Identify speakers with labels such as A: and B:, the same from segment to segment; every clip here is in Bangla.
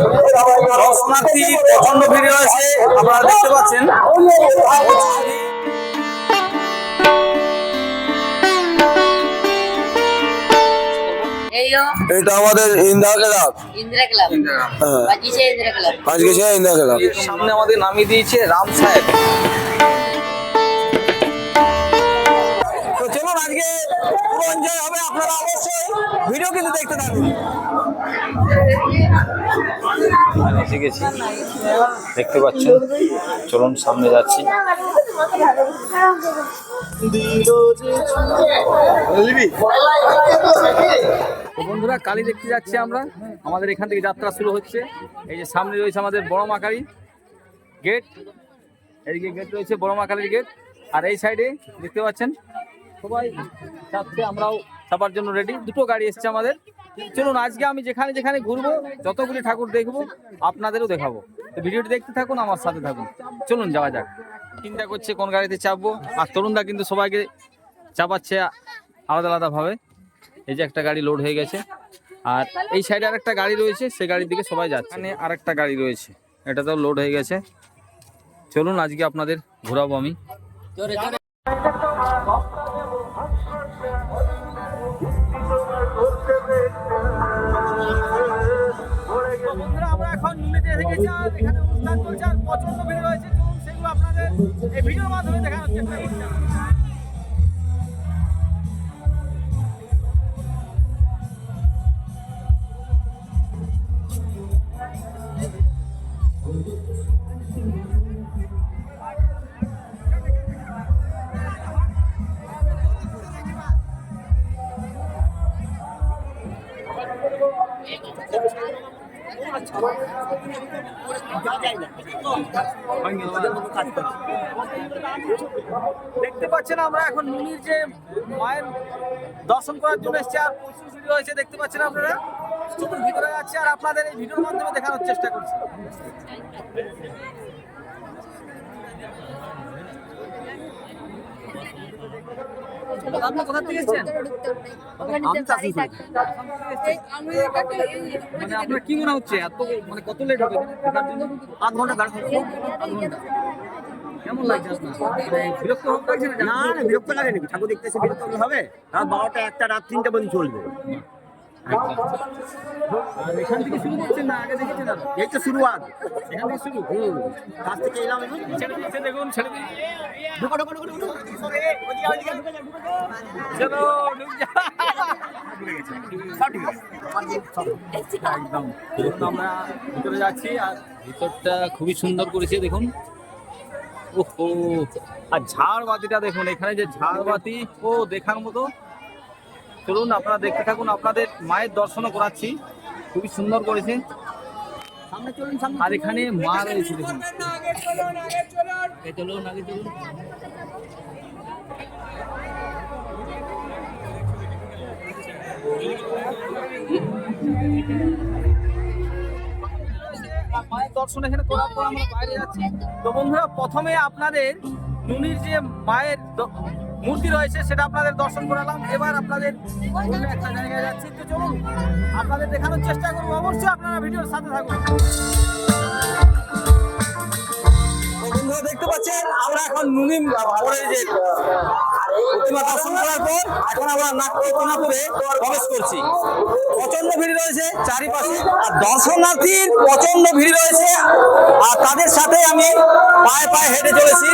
A: দর্শনার্থী প্রচণ্ড ভিড় রয়েছে আপনারা দেখতে পাচ্ছেন।
B: এটা আমাদের ইন্দা ক্লাব।
C: Indra Club.
B: হ্যাঁ।
C: Bagi Indra Club.
B: আজকে সে ইন্দা ক্লাব।
A: সামনে আমাদের নামিয়ে দিয়েছে রাম সাহেব। তো চলুন আজকে পুরো এনজয় হবে আপনারা অবশ্যই। ভিডিও কিন্তু দেখতে থাকুন। এসে গেছি। দেখতে পাচ্ছেন, চলুন সামনে যাচ্ছি। বন্ধুরা কালী দেখতে যাচ্ছি আমরা। আমাদের এখান থেকে যাত্রা শুরু হচ্ছে। এই যে সামনে রয়েছে আমাদের বড় মাকারি গেট। এদিকে গেট রয়েছে বড় মাকালির গেট। আর এই সাইডে দেখতে পাচ্ছেন, সবাই চাপছে আমরাও চাপার জন্য রেডি দুটো গাড়ি এসছে আমাদের। চলুন, আজকে আমি যেখানে যেখানে ঘুরবো, যতগুলি ঠাকুর দেখব, আপনাদেরও দেখাবো। তো ভিডিওটি দেখতে থাকুন, আমার সাথে থাকুন। চলুন, যাওয়া যাক। চিন্তা করছে কোন গাড়িতে চাপবো। আর তরুণদা কিন্তু সবাইকে চাপাচ্ছে আলাদা আলাদাভাবে এই যে একটা গাড়ি লোড হয়ে গেছে। আর এই সাইডে আরেকটা গাড়ি রয়েছে সেই গাড়ির দিকে সবাই যাচ্ছে। এখানে আরেকটা গাড়ি রয়েছে, এটাতেও লোড হয়ে গেছে। চলুন, আজকে আপনাদের ঘোরাবো আমি। আর এখানে অনুষ্ঠান চলছে, আর প্রচণ্ড ভিড় রয়েছে, চলুন সেগুলো আপনাদের এই ভিডিওর মাধ্যমে দেখানোর চেষ্টা করছি। দেখতে পাচ্ছেন আমরা এখন মুনির যে মায়ের দর্শন করার জন্য এসছে আর প্রচুর ভিড় রয়েছে, দেখতে পাচ্ছেন আপনারা? চলুন ভিতরে যাচ্ছে আর আপনাদের এই ভিডিওর মাধ্যমে দেখানোর চেষ্টা করছি। আপনি কোথা থেকে এসেছেন? মানে আপনার কি মনে হচ্ছে? এত মানে কত লেট হবে? জন্য আধ ঘণ্টা দাঁড় কেমন লাগছে মানে বিরক্ত লাগছে না?
D: বিরক্ত লাগে নাকি ঠাকুর দেখতে এসে বিরক্ত হবে? রাত বারোটা একটা রাত তিনটা পর্যন্ত চলবে।
A: এখান থেকে শুরু করছেন না? আগে দেখেছেন
D: এই তো শুরুয়াত।
A: এখান থেকে শুরু?
D: কাছ থেকে এলাম এখন
A: ছেড়ে দেখুন ছেড়ে দিয়ে
D: ঢুকো ঢুকো ঢুকো ঢুকো।
A: চলো ঢুক যা। একদম। আমরা ভিতরে যাচ্ছি আর ভিতরটা খুবই সুন্দর করেছে দেখুন। ওহো। আর ঝাড়বাতিটা দেখুন এখানে যে ঝাড়বাতি ও দেখার মতো। চলুন আপনারা দেখতে থাকুন আপনাদের মায়ের দর্শনও করাচ্ছি। খুবই সুন্দর করেছে। আর এখানে মা রয়েছে দেখুন। চলুন আগে চলুন। মায়ের দর্শন এখানে করার পর আমরা বাইরে যাচ্ছি। তো বন্ধুরা প্রথমে আপনাদের নুনির যে মায়ের মূর্তি রয়েছে, সেটা আপনাদের দর্শন করালাম। এবার আপনাদের একটা জায়গায় যাচ্ছি। আপনাদের দেখানোর চেষ্টা করব। অবশ্যই আপনারা ভিডিওর সাথে থাকুন। দেখতে পাচ্ছেন, আমরা এখন নুনি আমরা যে প্রতিমা দর্শন করার পর এখন আমরা নাগপুরে প্রবেশ করছি। প্রচণ্ড ভিড় রয়েছে চারিপাশে। আর দর্শনার্থীর প্রচণ্ড ভিড় রয়েছে। আর তাদের সাথে আমি পায়ে পায়ে হেঁটে চলেছি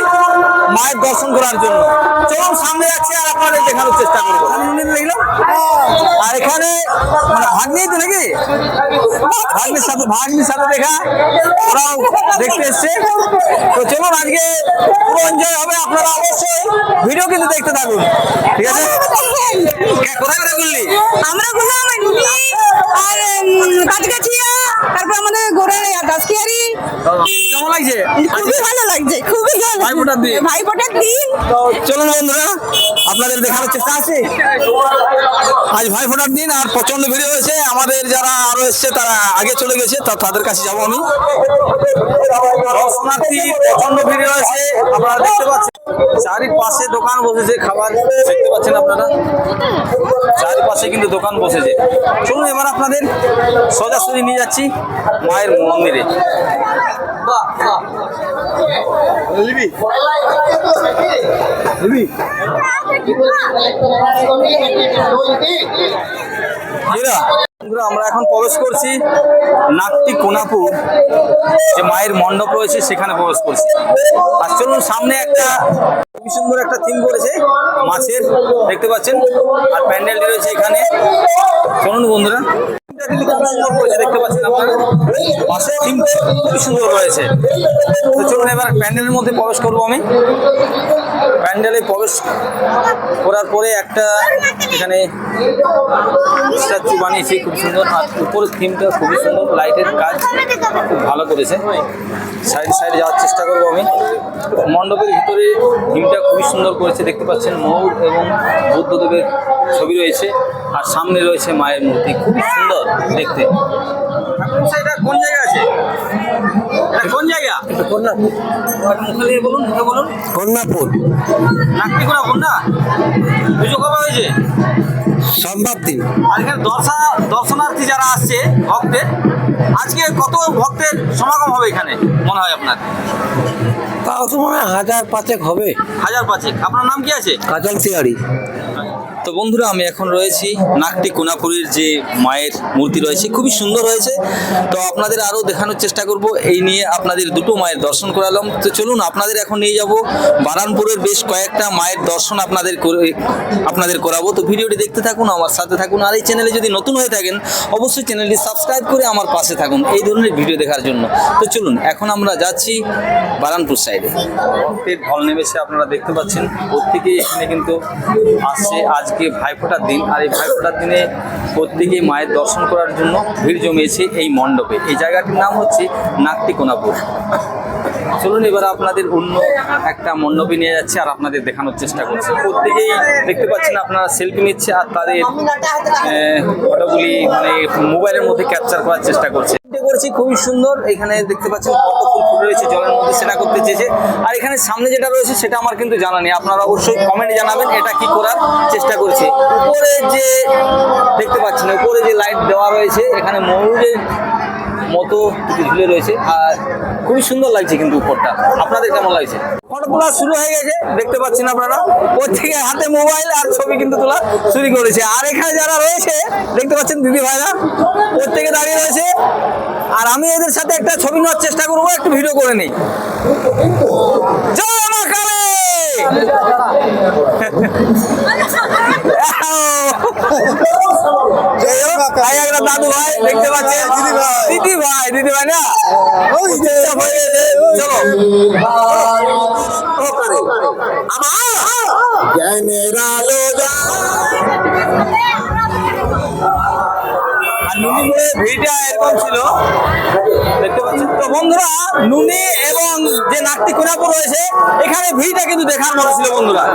A: মায়ের দর্শন করার জন্য। চলুন সামনে যাচ্ছি আর আপনাদের দেখানোর চেষ্টা করব। দেখলাম। আর এখানে মানে ভাগ্নি তো নাকি? ভাগ্নির সাথে ভাগ্নির সাথে দেখা ওরাও দেখতে এসছে। তো চলুন আজকে পুরো এনজয় হবে আপনারা অবশ্যই। ভিডিও কিন্তু দেখতে থাকুন ঠিক আছে? কোথায় কোথায় ঘুরলি
E: আমরা ঘুরলাম আর কাছকাছিয়া তারপর আমাদের গোড়ে গাছকিয়ারি।
A: কেমন লাগছে?
E: খুবই ভালো লাগছে খুবই ভালো
A: ভাইফোঁটার দিন।
E: ভাই ফোটার দিন।
A: তো চলুন বন্ধুরা আপনাদের দেখানোর চেষ্টা আছে। আজ ভাই ফোটার দিন আর প্রচণ্ড ভিড় হয়েছে। আমাদের যারা আরও এসছে তারা আগে চলে গেছে তা তাদের কাছে যাব আমি। দর্শনার্থী প্রচণ্ড ভিড় হয়েছে আপনারা দেখতে পাচ্ছেন। চারিপাশে দোকান বসেছে খাবার দেখতে পাচ্ছেন আপনারা? চারিপাশে কিন্তু দোকান বসেছে। চলুন এবার আপনাদের সোজাসুজি নিয়ে যাচ্ছি মায়ের মন্দিরে। এরা বন্ধুরা, আমরা এখন প্রবেশ করছি নাকটি কোনাপুর যে মায়ের মণ্ডপ রয়েছে সেখানে প্রবেশ করছি। আর চলুন সামনে একটা খুবই সুন্দর একটা থিম করেছে মাছের দেখতে পাচ্ছেন? আর প্যান্ডেলটি রয়েছে এখানে। চলুন বন্ধুরা। দেখতে পাচ্ছেন আপনারা? মাছের থিম খুবই সুন্দর রয়েছে। চলুন এবার প্যান্ডেলের মধ্যে প্রবেশ করব আমি। প্যান্ডেলে প্রবেশ করার পরে একটা এখানে স্ট্যাচু বানিয়েছে। খুব সুন্দর আর উপরের থিমটা খুবই সুন্দর। লাইটের কাজ খুব ভালো করেছে। সাইড সাইডে যাওয়ার চেষ্টা করব আমি। মণ্ডপের ভিতরে থিমটা খুবই সুন্দর করেছে। দেখতে পাচ্ছেন ময়ূর এবং বুদ্ধদেবের ছবি রয়েছে। আর সামনে রয়েছে মায়ের মূর্তি। খুবই সুন্দর দেখতে। কোন জায়গা আছে? কোন জায়গা? কন্যাপুর মুখে বলুন মুখে বলুন।
B: কন্যাপুর।
A: নাকটি কোনা কোনটা পুজো কবে হয়েছে?
B: সোমবার দিন।
A: আর এখানে দর্শা দর্শনার্থী যারা আসছে ভক্তের আজকে কত ভক্তের সমাগম হবে এখানে মনে হয় আপনার?
B: তাও তো মনে হয় হাজার পাঁচেক হবে।
A: হাজার পাঁচেক। আপনার নাম কি আছে?
B: কাজল তিওয়ারি।
A: তো বন্ধুরা, আমি এখন রয়েছি নাকটি কোনাপুরীর যে মায়ের মূর্তি রয়েছে, খুবই সুন্দর হয়েছে। তো আপনাদের আরও দেখানোর চেষ্টা করব। এই নিয়ে আপনাদের দুটো মায়ের দর্শন করালাম। তো চলুন, আপনাদের এখন নিয়ে যাব। বারানপুরের বেশ কয়েকটা মায়ের দর্শন আপনাদের আপনাদের করাবো। তো ভিডিওটি দেখতে থাকুন, আমার সাথে থাকুন। আর এই চ্যানেলে যদি নতুন হয়ে থাকেন, অবশ্যই চ্যানেলটি সাবস্ক্রাইব করে আমার পাশে থাকুন এই ধরনের ভিডিও দেখার জন্য। তো চলুন, এখন আমরা যাচ্ছি বারানপুর সাইডে। ঢল নেমেছে, আপনারা দেখতে পাচ্ছেন। প্রত্যেকেই এখানে কিন্তু আসছে। আজকে ভাইফোঁটার দিন। আর এই ভাইফোঁটার দিনে প্রত্যেকেই মায়ের দর্শন করার জন্য ভিড় জমিয়েছে এই মণ্ডপে। এই জায়গাটির নাম হচ্ছে নাকটি কোনাপুর চলুন এবার আপনাদের অন্য একটা মণ্ডপে নিয়ে যাচ্ছে আর আপনাদের দেখানোর চেষ্টা করছে। প্রত্যেকেই দেখতে পাচ্ছেন আপনারা সেলফি নিচ্ছে আর তাদের ফটোগুলি মানে মোবাইলের মধ্যে ক্যাপচার করার চেষ্টা করছে। করেছি, খুবই সুন্দর। এখানে দেখতে পাচ্ছেন কত ফুল ফুটে রয়েছে, জলের মধ্যে সেটা করতে চেয়েছে। আর এখানে সামনে যেটা রয়েছে, সেটা আমার কিন্তু জানা নেই। আপনারা অবশ্যই কমেন্টে জানাবেন এটা কি করার চেষ্টা করছে। উপরে যে, দেখতে পাচ্ছেন, উপরে যে লাইট দেওয়া রয়েছে, এখানে ময়ূরের মতো ঝুলে রয়েছে আর খুবই সুন্দর লাগছে কিন্তু উপরটা। আপনাদের কেমন লাগছে? ফটো তোলা শুরু হয়ে গেছে, দেখতে পাচ্ছেন আপনারা। প্রত্যেকে হাতে মোবাইল আর ছবি কিন্তু তোলা শুরু করেছে। আর এখানে যারা রয়েছে, দেখতে পাচ্ছেন দিদি ভাইরা, প্রত্যেকে দাঁড়িয়ে রয়েছে। আর আমি এদের সাথে একটা ছবি নেওয়ার চেষ্টা করব, একটু ভিডিও করে নিই। জয় কালী! দাদু ভাই দেখতে পাচ্ছেন দিদি ভাই দিদি ভাই না। চলো আমার আর নুনি ভিড়টা এরকম ছিল। তো বন্ধুরা, নুনি এবং যে নাকটি কোনাপুর রয়েছে, এখানে ভিড়টা কিন্তু দেখার মতো ছিল বন্ধুরা।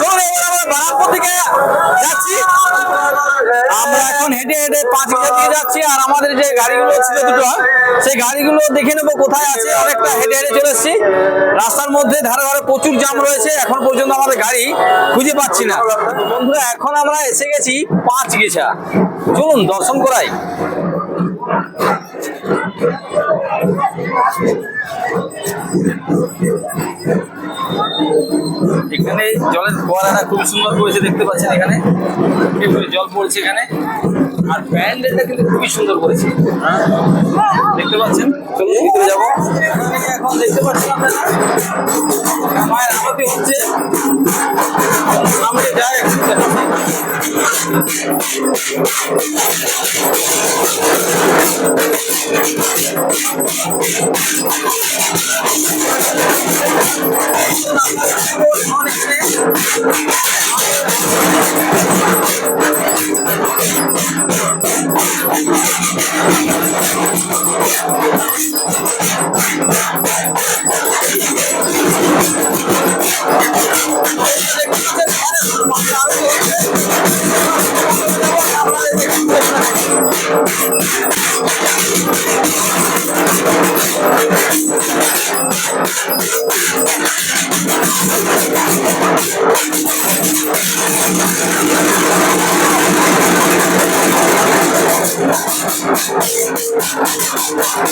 A: চলুন, এবার আমরা থেকে যাচ্ছি। আমরা এখন হেঁটে হেঁটে পাঁচ দিয়ে যাচ্ছি, আর আমাদের যে গাড়িগুলো ছিল দুটো, সেই গাড়িগুলো দেখে নেব কোথায় আছে। অনেকটা হেঁটে হেঁটে চলে এসেছি। রাস্তার মধ্যে ধারে ধারে প্রচুর জাম রয়েছে। এখন পর্যন্ত আমাদের গাড়ি খুঁজে পাচ্ছি না। বন্ধুরা, এখন আমরা এসে গেছি পাঁচ গেছা। চলুন দর্শন করাই। এখানে জলের ফোয়ারাটা খুব সুন্দর করেছে, দেখতে পাচ্ছেন এখানে। জল পড়ছে এখানে। আর প্যান্ডেলটা কিন্তু খুবই সুন্দর করেছে। দেখতে পাচ্ছেন? চলুন ভিতরে এখন দেখতে পাচ্ছেন আপনারা, মায়ের আমাকে হচ্ছে। সামনে যায়। Thank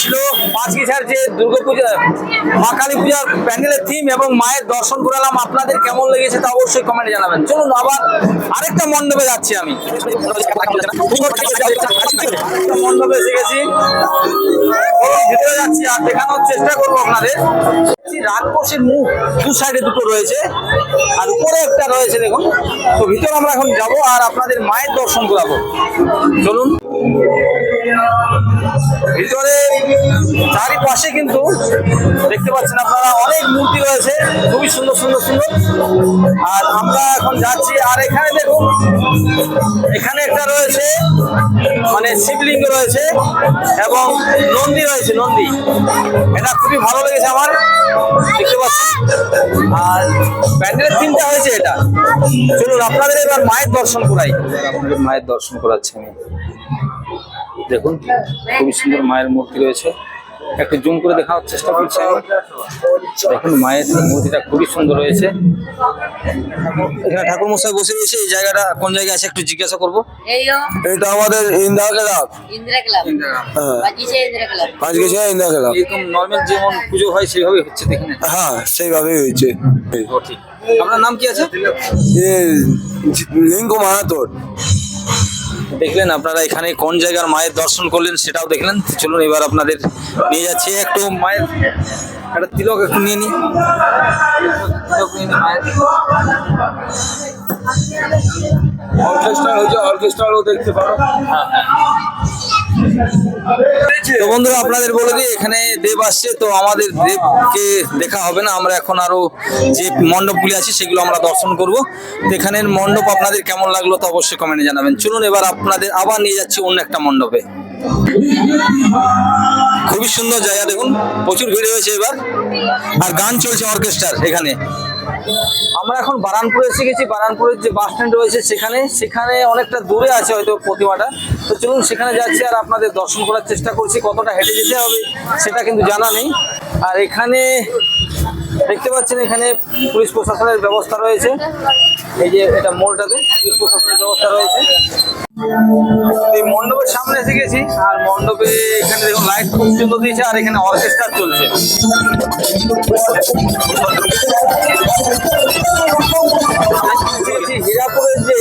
A: ছিল পাঁচকিছার যে দুর্গাপূজা, মা কালী পূজার প্যান্ডেলের থিম এবং মায়ের দর্শন করালাম। আপনাদের কেমন লেগেছে তা অবশ্যই কমেন্টে জানাবেন। চলুন আবার আরেকটা মণ্ডপে যাচ্ছি আমি। মণ্ডপে এসে গেছি। ভিতরে যাচ্ছি আর দেখানোর চেষ্টা করব আপনাদের। রাজকোষের মুখ দু সাইডে দুটো রয়েছে, আর উপরে একটা রয়েছে দেখুন। তো ভিতরে আমরা এখন যাব আর আপনাদের মায়ের দর্শন করাবো। চলুন। ভিতরে চারিপাশে কিন্তু দেখতে পাচ্ছেন আপনারা, অনেক মূর্তি রয়েছে, খুবই সুন্দর সুন্দর সুন্দর। আর আমরা এখন যাচ্ছি, আর এখানে দেখুন, এখানে একটা রয়েছে মানে শিবলিঙ্গ রয়েছে এবং নন্দী রয়েছে, নন্দী। এটা খুবই ভালো লেগেছে আমার, দেখতে পাচ্ছেন। আর প্যান্ডেলের থিমটা হয়েছে এটা। চলুন, আপনাদের এবার মায়ের দর্শন করাই। আপনাদের মায়ের দর্শন করাচ্ছি আমি। দেখুন খুবই সুন্দর মায়ের মূর্তি রয়েছে। একটু জুম করে দেখানোর চেষ্টা করছি আমি। দেখুন মায়ের মূর্তিটা খুবই সুন্দর রয়েছে। এখানে ঠাকুর মশাই বসে রয়েছে এই জায়গাটা কোন জায়গায় আছে একটু জিজ্ঞাসা করব?
B: এটা আমাদের ইন্দিরা ক্লাব।
C: ইন্দিরা
B: হ্যাঁ।
C: বাজিছে ইন্দিরা ক্লাব।
B: পাঁচ গেছে ইন্দিরা ক্লাব।
A: এরকম নর্মাল যেমন পুজো হয় সেইভাবে হচ্ছে দেখে নেন
B: হ্যাঁ সেইভাবেই হয়েছে।
A: ও আপনার নাম কি আছে?
B: লিঙ্কু মাহাতোর।
A: দেখলেন আপনারা এখানে কোন জায়গার মায়ের দর্শন করলেন সেটাও দেখলেন। চলুন এবার আপনাদের নিয়ে যাচ্ছে। একটু মায়ের একটা তিলক একটু নিয়ে নি তিলক নিয়ে নি মায়ের
F: অর্কেস্ট্রা হয়েছে অর্কেস্ট্রাও দেখতে পারো।
A: তো বন্ধুরা, আপনাদের বলে দিই, এখানে দেব আসছে, তো আমাদের দেবকে দেখা হবে না। আমরা এখন আরও যে মণ্ডপগুলি আছে, সেগুলো আমরা দর্শন করব। এখানের মণ্ডপ আপনাদের কেমন লাগল তো অবশ্যই কমেন্টে জানাবেন। চলুন, এবার আপনাদের আবার নিয়ে যাচ্ছি অন্য একটা মণ্ডপে। খুবই সুন্দর জায়গা দেখুন, প্রচুর ভিড় হয়েছে এবার। আর গান চলছে অর্কেস্ট্রার এখানে। আমরা এখন বারানপুরে এসে গেছি, বারানপুরের যে বাস স্ট্যান্ড রয়েছে সেখানে সেখানে অনেকটা দূরে আছে হয়তো প্রতিমাটা। তো চলুন সেখানে যাচ্ছি আর আপনাদের দর্শন করার চেষ্টা করছি, কতটা হেঁটে যেতে হবে সেটা কিন্তু জানা নেই। আর এখানে দেখতে পাচ্ছেন এখানে পুলিশ প্রশাসনের ব্যবস্থা রয়েছে। এই যে এটা মোড়টাতে পুলিশ প্রশাসনের ব্যবস্থা রয়েছে। এই মণ্ডপের সামনে এসে গেছি, আর মণ্ডপে এখানে দেখুন লাইট খুব সুন্দর দিয়েছে, আর এখানে অর্কেস্ট্রা চলছে। হীরাপুরের যে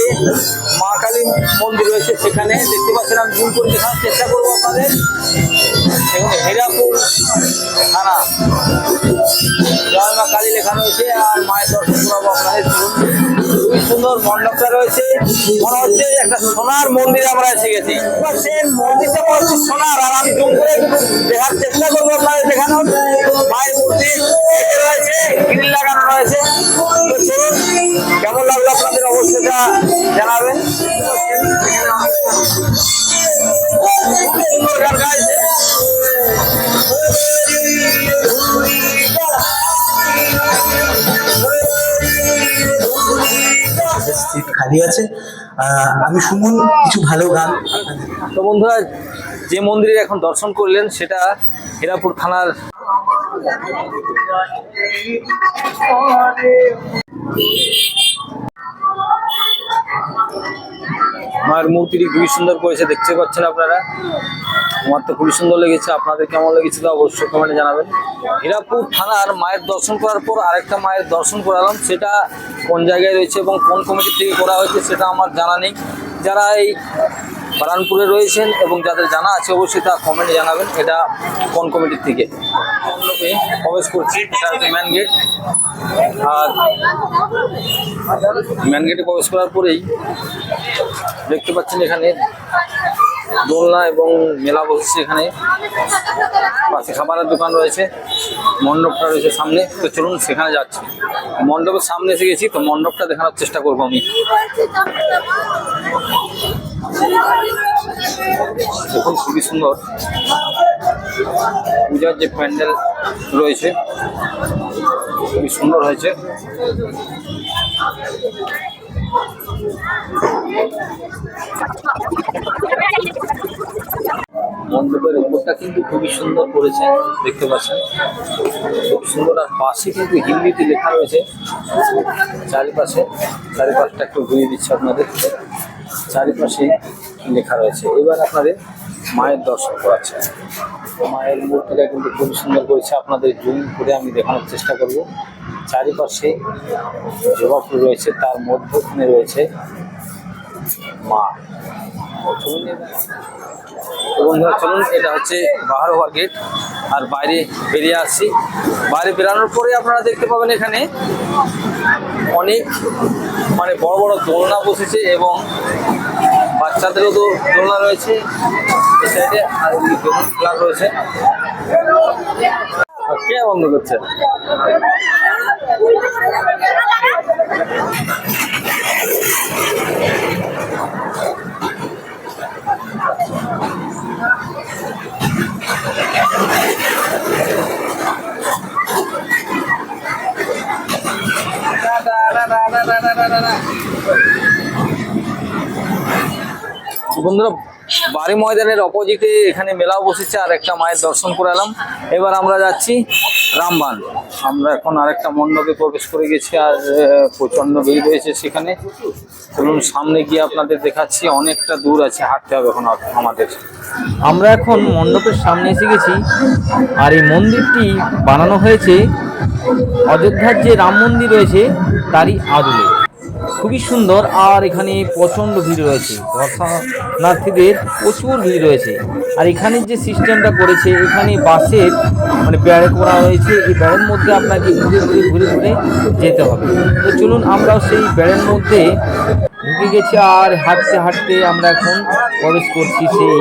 A: মা কালী মন্দির রয়েছে, সেখানে দেখতে পাচ্ছেন আমি জুম করে দেখার চেষ্টা করব আপনাদের। দেখুন, হীরাপুর থানা। লেখা রয়েছে আর মায়ের দর্শন করাবো আপনাদের খুবই সুন্দর মণ্ডপটা রয়েছে। মনে হচ্ছে একটা সোনার মন্দির আমরা এসে গেছি। সেই মন্দিরটা মনে হচ্ছে সোনার, আর আমি জুম করে দেখার চেষ্টা করব আপনাদের দেখানোর। মায়ের মূর্তি রয়েছে, গ্রিল লাগানো রয়েছে। তো কেমন লাগল আপনাদের অবশ্যই এটা জানাবেন।
G: খালি আছে। আমি শুনুন কিছু ভালো গান।
A: তো বন্ধুরা, যে মন্দিরে এখন দর্শন করলেন, সেটা হীরাপুর থানার মায়ের মূর্তিটি খুবই সুন্দর করেছে, দেখতে পাচ্ছেন আপনারা? আমার তো খুবই সুন্দর লেগেছে, আপনাদের কেমন লেগেছে তো অবশ্যই কমেন্টে জানাবেন। হীরাপুর থানার মায়ের দর্শন করার পর আরেকটা মায়ের দর্শন করালাম, সেটা কোন জায়গায় রয়েছে এবং কোন কমিটি থেকে করা হয়েছে সেটা আমার জানা নেই। যারা এই বারানপুরে রয়েছেন এবং যাদের জানা আছে অবশ্যই তা কমেন্টে জানাবেন। এটা কোন কমিটির থেকে? প্রবেশ করছি ম্যান গেট আর ম্যান গেটে প্রবেশ করার পরেই দেখতে পাচ্ছেন এখানে দোলনা এবং মেলা বসেছে এখানে। পাশে খাবারের দোকান রয়েছে, মণ্ডপটা রয়েছে সামনে। তো চলুন সেখানে যাচ্ছি। মণ্ডপের সামনে এসে গেছি, তো মণ্ডপটা দেখানোর চেষ্টা করব আমি। দেখুন, খুবই সুন্দর। পূজার যে প্যান্ডেল রয়েছে, খুবই সুন্দর হয়েছে। মণ্ডপের উপরটা কিন্তু খুবই সুন্দর করেছে, দেখতে পাচ্ছেন। খুব সুন্দর, আর পাশে কিন্তু হিন্দিতে লেখা রয়েছে। চারিপাশে, চারিপাশটা একটু ঘুরিয়ে দিচ্ছে আপনাদের। চারিপাশে লেখা রয়েছে। এবার আপনাদের মায়ের দর্শন করাচ্ছে। মায়ের মূর্তিটা কিন্তু খুবই সুন্দর করেছে। আপনাদের জুম করে আমি দেখানোর চেষ্টা করব। চারিপাশে জবা ফুল রয়েছে, তার মধ্যখানে রয়েছে মা। চলুন এটা হচ্ছে বাহারোয়া গেট আর বাইরে বেরিয়ে আসছি। বাইরে বেরানোর পরে আপনারা দেখতে পাবেন এখানে অনেক মানে বড় বড় দোলনা বসেছে এবং বাচ্চাদেরও তো দোলনা রয়েছে এই সাইডে আর এদিকে বেলুন খেলা রয়েছে। কে বন্ধ করছে? বন্ধুরা, বাড়ি ময়দানের অপোজিটে এখানে মেলাও বসেছে, আর একটা মায়ের দর্শন করে এলাম। এবার আমরা যাচ্ছি রামবান। আমরা এখন আরেকটা মণ্ডপে প্রবেশ করে গেছি, আর প্রচণ্ড ভিড় রয়েছে সেখানে। চলুন, সামনে গিয়ে আপনাদের দেখাচ্ছি, অনেকটা দূর আছে, হাঁটতে হবে এখন আমাদের।
H: আমরা এখন মণ্ডপের সামনে এসে গেছি, আর এই মন্দিরটি বানানো হয়েছে অযোধ্যার যে রাম মন্দির রয়েছে, তারই আদলে। খুবই সুন্দর আর এখানে প্রচণ্ড ভিড় রয়েছে। দর্শনার্থীদের প্রচুর ভিড় রয়েছে। আর এখানে যে সিস্টেমটা করেছে, এখানে বাসের মানে ব্যাড়ে করা হয়েছে। এই ব্যাড়ের মধ্যে আপনাকে ঘুরে ঘুরে ঘুরে ঘুরে যেতে হবে। তো চলুন আমরাও সেই ব্যাড়ের মধ্যে ঢুকে গেছি আর হাঁটতে হাঁটতে আমরা এখন প্রবেশ করছি সেই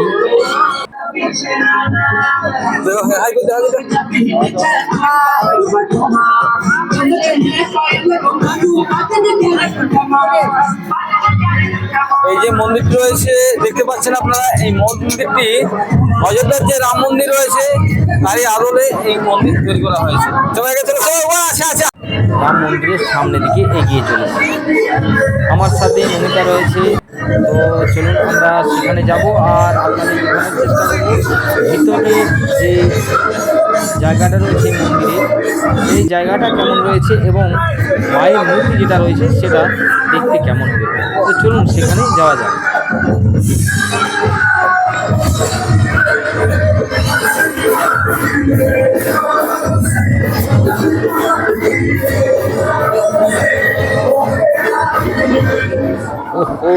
A: এই যে মন্দিরটি রয়েছে, দেখতে পাচ্ছেন আপনারা, এই মন্দিরটি অযোধ্যার যে রাম মন্দির রয়েছে, তারই আদলে এই মন্দির তৈরি করা হয়েছে। চলে গেছে আচ্ছা আচ্ছা
H: রাম মন্দিরের সামনের দিকে এগিয়ে চলেছি। আমার সাথে মনিকা রয়েছে। তো চলুন আমরা সেখানে যাব আর আপনাদের দেখানোর চেষ্টা করব। ভিতরে যে জায়গাটা রয়েছে মন্দিরে, সেই জায়গাটা কেমন রয়েছে এবং মায়ের মূর্তি যেটা রয়েছে সেটা দেখতে কেমন হবে? তো চলুন সেখানে যাওয়া যাক। ওহো।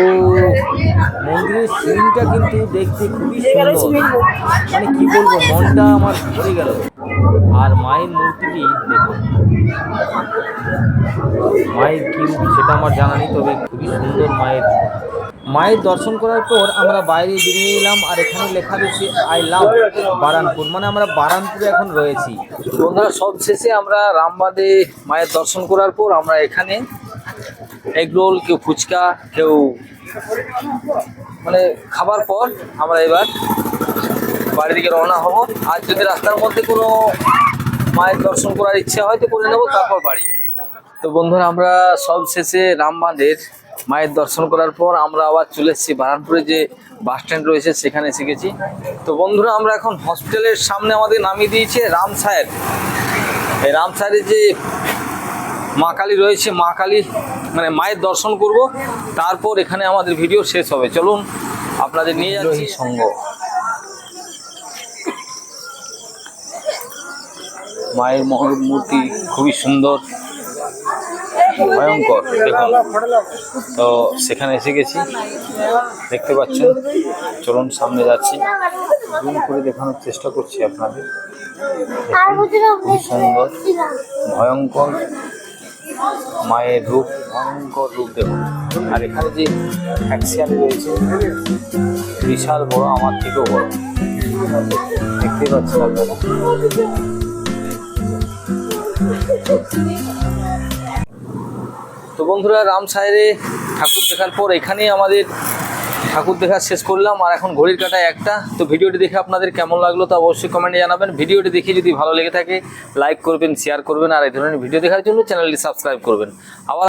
H: মন্দিরের সিনটা কিন্তু দেখতে খুবই সুন্দর। মানে কি বলব, মনটা আমার ভরে গেল। আর মায়ের মূর্তিটি দেখুন। মায়ের কি সেটা আমার জানা নেই, তবে খুবই সুন্দর মায়ের। মায়ের দর্শন করার পর আমরা বাইরে বেরিয়ে এলাম আর এখানে লেখা রয়েছে, আই লাভ বারানপুর। মানে আমরা বারানপুরে এখন রয়েছি।
A: বন্ধুরা সব শেষে আমরা রামবাদে মায়ের দর্শন করার পর আমরা এখানে এগ রোল, কেউ ফুচকা, কেউ মানে খাবার পর আমরা এবার বাড়ির দিকে রওনা হব। আর যদি রাস্তার মধ্যে কোনো মায়ের দর্শন করার ইচ্ছা হয় তো করে নেব, তারপর বাড়ি। তো বন্ধুরা, আমরা সব শেষে রামবাঁধের মায়ের দর্শন করার পর আমরা আবার চলে এসেছি বারানপুরে যে বাস স্ট্যান্ড রয়েছে, সেখানে এসে গেছি। তো বন্ধুরা, আমরা এখন হসপিটালের সামনে আমাদের নামিয়ে দিয়েছে রামসাহের এই রামসাহের যে মা কালী রয়েছে, মা কালী মানে মায়ের দর্শন করব, তারপর এখানে আমাদের ভিডিও শেষ হবে। চলুন, আপনাদের নিয়ে যাচ্ছি। সঙ্গ। মায়ের মহর মূর্তি খুবই সুন্দর, ভয়ঙ্কর, দেখুন। তো সেখানে এসে গেছি, দেখতে পাচ্ছেন। চলুন, সামনে যাচ্ছি। জুম করে দেখানোর চেষ্টা করছি আপনাদের। খুবই সুন্দর, ভয়ঙ্কর। মায়ের রূপ, ভয়ঙ্কর রূপ দেখুন। আর এখানে যে অ্যাক্সিয়ান রয়েছে, বিশাল বড়, আমার থেকেও বড়। দেখতে পাচ্ছি আপনারা। তো বন্ধুরা রামসাহেরে ঠাকুর দেখার পর এখানেই আমাদের ঠাকুর দেখা শেষ করলাম, আর এখন ঘড়ির কাটায় একটা। তো ভিডিওটি দেখে আপনাদের কেমন লাগল তা অবশ্যই কমেন্টে জানাবেন। ভিডিওটি দেখে যদি ভালো লেগে থাকে লাইক করবেন শেয়ার করবেন, আর এই ধরনের ভিডিও দেখার জন্য চ্যানেলটি সাবস্ক্রাইব করবেন। আবার